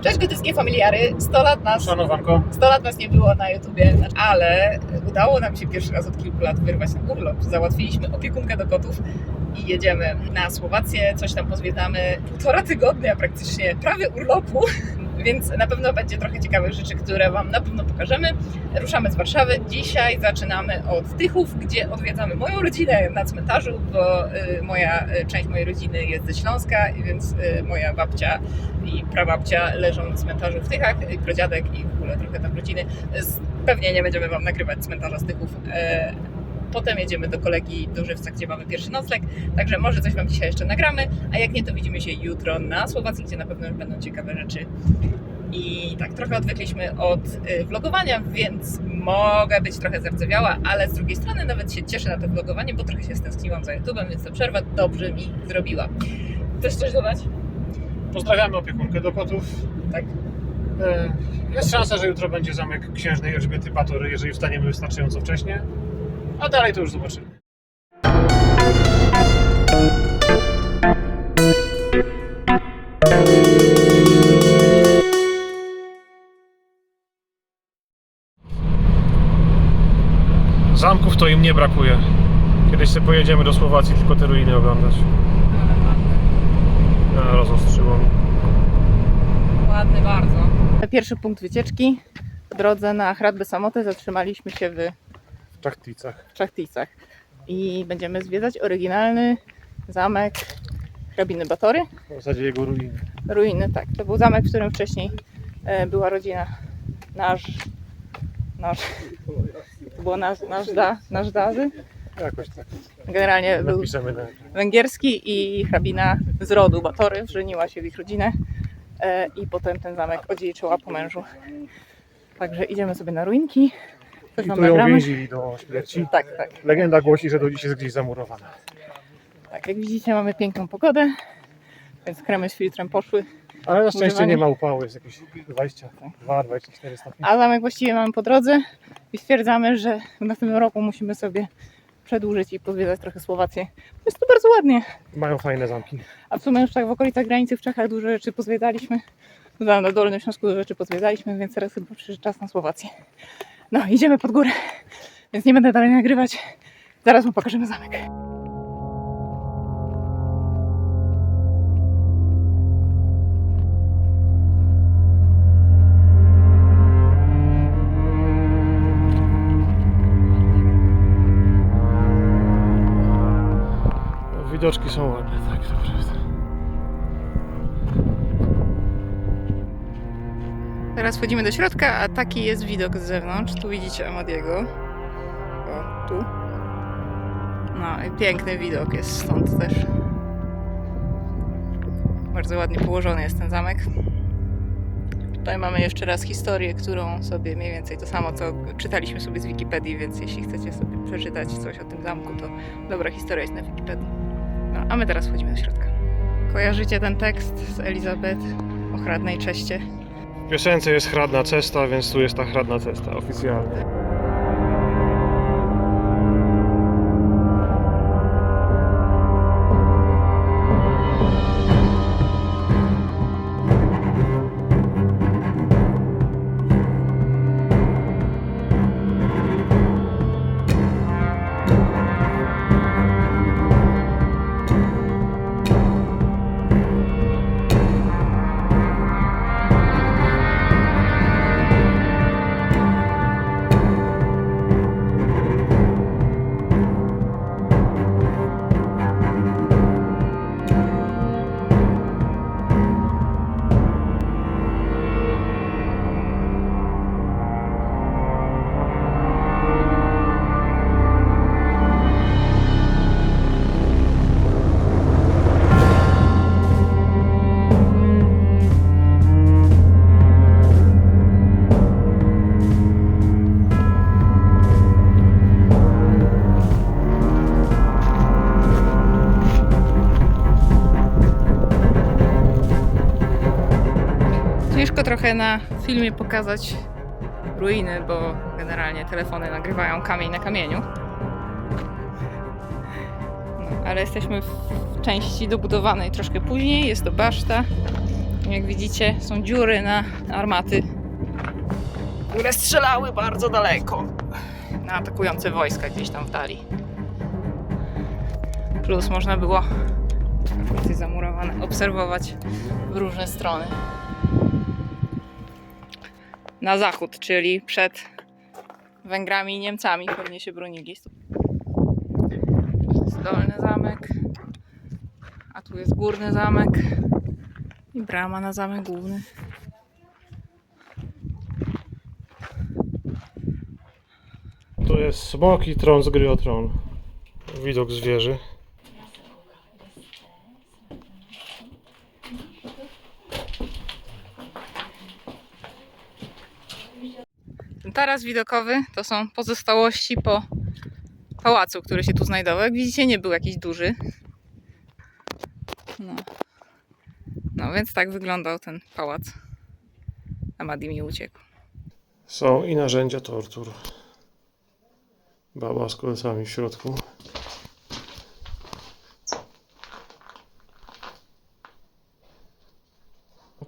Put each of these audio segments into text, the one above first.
Cześć gotyckie familiary, 100 lat nas Szanowanko. 100 lat nas nie było na YouTubie, ale udało nam się pierwszy raz od kilku lat wyrwać na urlop. Załatwiliśmy opiekunkę do kotów i jedziemy na Słowację, coś tam pozwiedzamy. Półtora tygodnia praktycznie, prawie urlopu, więc na pewno będzie trochę ciekawych rzeczy, które Wam na pewno pokażemy. Ruszamy z Warszawy. Dzisiaj zaczynamy od Tychów, gdzie odwiedzamy moją rodzinę na cmentarzu, bo y, moja y, część mojej rodziny jest ze Śląska, więc y, moja babcia i prababcia leżą na cmentarzu w Tychach, i pradziadek i w ogóle trochę tam rodziny. Pewnie nie będziemy Wam nagrywać cmentarza z Tychów. Potem jedziemy do kolegi do Żywca, gdzie mamy pierwszy nocleg, także może coś Wam dzisiaj jeszcze nagramy, a jak nie, to widzimy się jutro na Słowacji, gdzie na pewno już będą ciekawe rzeczy. I tak, trochę odwykliśmy od y, vlogowania, więc mogę być trochę zardzewiała, ale z drugiej strony nawet się cieszę na to vlogowanie, bo trochę się stęskniłam za YouTube'em, więc ta przerwa dobrze mi zrobiła. Chcesz coś dodać? Pozdrawiamy opiekunkę do kotów. Tak. E, Jest szansa, że jutro będzie zamek księżnej Elżbiety Batory, jeżeli wstaniemy wystarczająco wcześnie. A dalej to już zobaczymy. Zamków to im nie brakuje. Kiedyś sobie pojedziemy do Słowacji tylko te ruiny oglądać. Ja rozostrzyło mi. Ładny bardzo. Pierwszy punkt wycieczki. W drodze na Hradbę Samotę zatrzymaliśmy się w W Czachticach. Czachticach i będziemy zwiedzać oryginalny zamek hrabiny Batory. W zasadzie jego ruiny. Ruiny, tak. To był zamek, w którym wcześniej e, była rodzina nasz, nasz, to było nasz, nasz, da, nasz dazy. Jakoś tak. Generalnie był Napiszemy na węgierski i hrabina z rodu Batory żeniła się w ich rodzinę e, i potem ten zamek odziedziczyła po mężu. Także idziemy sobie na ruinki. I tu ją nagramy. więzili do śmierci. Tak, tak. Legenda głosi, że do dziś jest gdzieś zamurowana. Tak, jak widzicie mamy piękną pogodę, więc kremy z filtrem poszły, Ale na szczęście Używanie. nie ma upału, jest jakieś 22-24 stopnie. a zamek właściwie mamy po drodze i stwierdzamy, że w następnym roku musimy sobie przedłużyć i pozwiedzać trochę Słowację. Jest tu bardzo ładnie, Mają fajne zamki. a w sumie już tak w okolicach granicy w Czechach dużo rzeczy pozwiedzaliśmy, no, na Dolnym Śląsku dużo rzeczy pozwiedzaliśmy, więc teraz chyba przyszedł czas na Słowację. No, idziemy pod górę, więc nie będę dalej nagrywać, zaraz mu pokażemy zamek. Widoczki są ładne, tak naprawdę. Teraz wchodzimy do środka, a taki jest widok z zewnątrz. Tu widzicie Amadiego. O, tu. No i piękny widok jest stąd też. Bardzo ładnie położony jest ten zamek. Tutaj mamy jeszcze raz historię, którą sobie mniej więcej to samo, co czytaliśmy sobie z Wikipedii, więc jeśli chcecie sobie przeczytać coś o tym zamku, to dobra historia jest na Wikipedii. No, a my teraz wchodzimy do środka. Kojarzycie ten tekst z Elizabeth o hradnej czeście? Piosence jest hradna cesta, więc tu jest ta hradna cesta oficjalnie. Trochę na filmie pokazać ruiny, bo generalnie telefony nagrywają kamień na kamieniu. No, ale jesteśmy w części dobudowanej troszkę później. Jest to baszta. Jak widzicie, są dziury na armaty, które strzelały bardzo daleko na atakujące wojska gdzieś tam w dali. Plus można było armaty zamurowane obserwować w różne strony. Na zachód, czyli przed Węgrami i Niemcami pewnie się bronili. To jest dolny zamek, a tu jest górny zamek i brama na zamek główny. Tu jest smok i tron z gry o tron. Widok z Taras widokowy to są pozostałości po pałacu, który się tu znajdował. Jak widzicie, nie był jakiś duży. No, no więc tak wyglądał ten pałac. A Madi mi uciekł. Są i narzędzia tortur. Baba z kolcami w środku.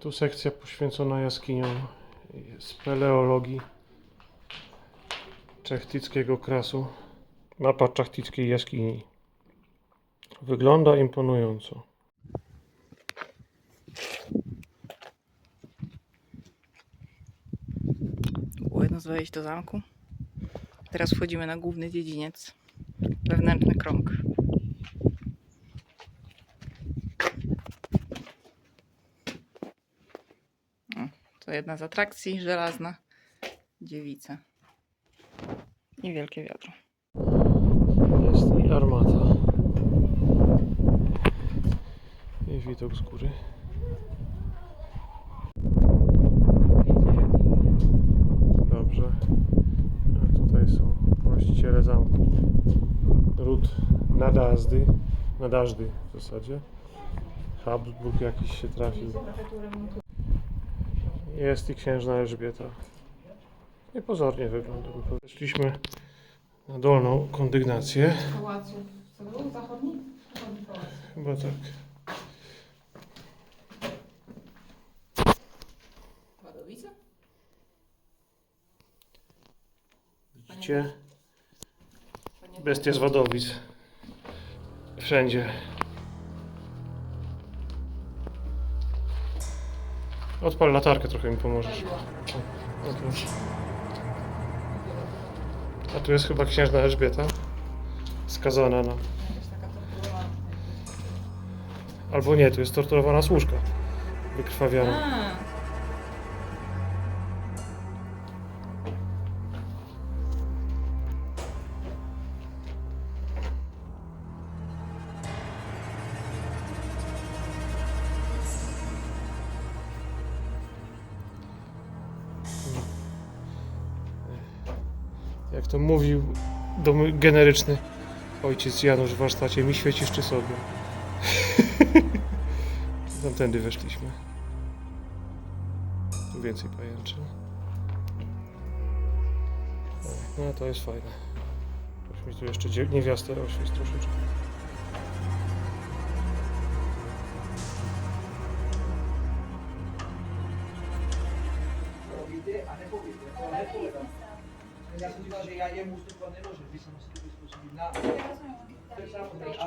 Tu sekcja poświęcona jaskiniom speleologii czechtyckiego krasu. Mapa czechtyckiej jaskini. Wygląda imponująco. Było jedno z wejść do zamku. Teraz wchodzimy na główny dziedziniec. Wewnętrzny krąg. To jedna z atrakcji, żelazna dziewica. I wielkie wiadro. Jest i armata. I widok z góry. Dobrze. A tutaj są właściciele zamku. Ród Nadazdy. Nadazdy w zasadzie. Habsburg jakiś się trafił. Jest i księżna Elżbieta. Niepozornie wygląda. Weszliśmy na dolną kondygnację. Pałacu co? Zachodni? Chyba tak. Wadowice? Widzicie? Bestia z Wadowic. Wszędzie. Odpal latarkę, trochę mi pomożesz. O. A tu jest chyba księżna Elżbieta. Skazana na... Albo nie, tu jest torturowana służka. Wykrwawiona. A, to mówił dom generyczny ojciec Janusz w warsztacie, mi świecisz czy sobie. Tamtędy weszliśmy. Tu więcej pajęczy. No to jest fajne. Weźmy tu jeszcze niewiastę oświeć troszeczkę.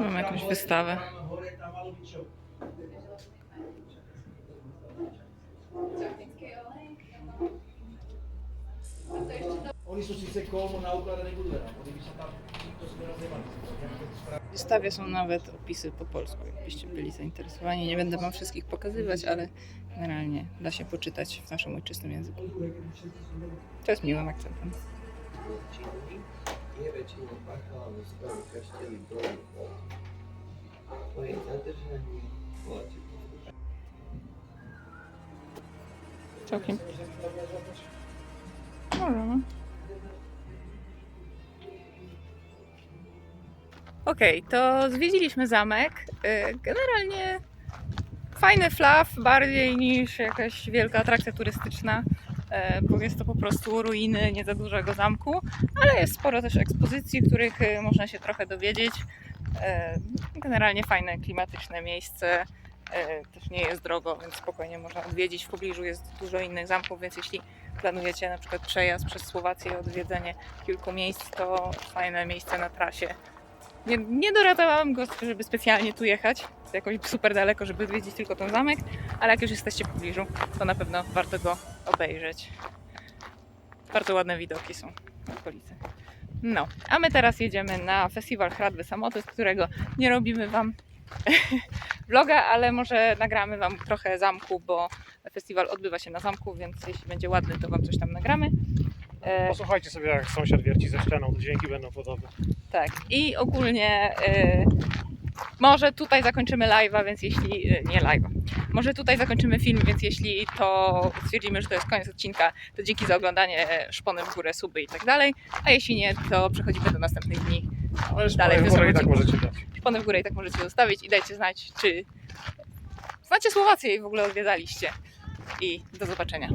Mamy jakąś wystawę. Oni. W wystawie są nawet opisy po polsku, jakbyście byli zainteresowani. Nie będę Wam wszystkich pokazywać, ale generalnie da się poczytać w naszym ojczystym języku. To jest miłym akcentem. Zadržanie voláte Całkiem. Możemy. Okej, to zwiedziliśmy zamek. Y, Generalnie fajny flaw, bardziej niż jakaś wielka atrakcja turystyczna, bo jest to po prostu ruiny nie za dużego zamku, ale jest sporo też ekspozycji, których y, można się trochę dowiedzieć. E, Generalnie fajne, klimatyczne miejsce. E, Też nie jest drogo, więc spokojnie można odwiedzić. W pobliżu jest dużo innych zamków, więc jeśli planujecie na przykład przejazd przez Słowację, odwiedzenie kilku miejsc, to fajne miejsce na trasie. Nie, nie doradowałam go, żeby specjalnie tu jechać, jakoś super daleko, żeby odwiedzić tylko ten zamek, ale jak już jesteście w pobliżu, to na pewno warto go obejrzeć. Bardzo ładne widoki są w okolicy. No, a my teraz jedziemy na festiwal Hradby Samoty, z którego nie robimy Wam vloga, ale może nagramy Wam trochę zamku, bo festiwal odbywa się na zamku, więc jeśli będzie ładny, to Wam coś tam nagramy. E, Posłuchajcie sobie, jak sąsiad wierci ze szklaną, to dźwięki będą podobne. tak, i ogólnie e, może tutaj zakończymy live'a, więc jeśli, e, nie live'a, może tutaj zakończymy film, więc jeśli to stwierdzimy, że to jest koniec odcinka, to dzięki za oglądanie, szpony w górę, suby i tak dalej, a jeśli nie, to przechodzimy do następnych dni. Ale Dalej w górę i tak możecie dać. Szpony w górę i tak możecie zostawić i dajcie znać, czy znacie Słowację i w ogóle odwiedzaliście. I do zobaczenia.